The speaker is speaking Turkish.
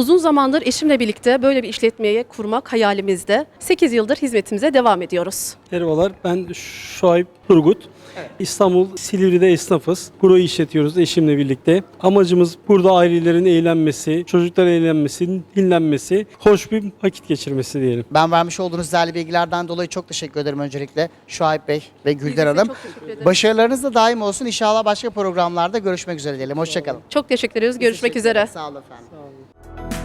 Uzun zamandır eşimle birlikte böyle bir işletmeyi kurmak hayalimizde. 8 yıldır hizmetimize devam ediyoruz. Merhabalar, ben Şuayb Turgut. İstanbul Silivri'de esnafız. Burayı işletiyoruz eşimle birlikte. Amacımız burada ailelerin eğlenmesi, çocukların eğlenmesi, dinlenmesi, hoş bir vakit geçirmesi diyelim. Ben vermiş olduğunuz değerli bilgilerden dolayı çok teşekkür ederim öncelikle Şuayb Bey ve de Hanım. ederiz. Başarılarınız da daim olsun. İnşallah başka programlarda görüşmek üzere diyelim. Hoşçakalın. Çok teşekkür ediyoruz. Görüşmek üzere. Sağ olun efendim.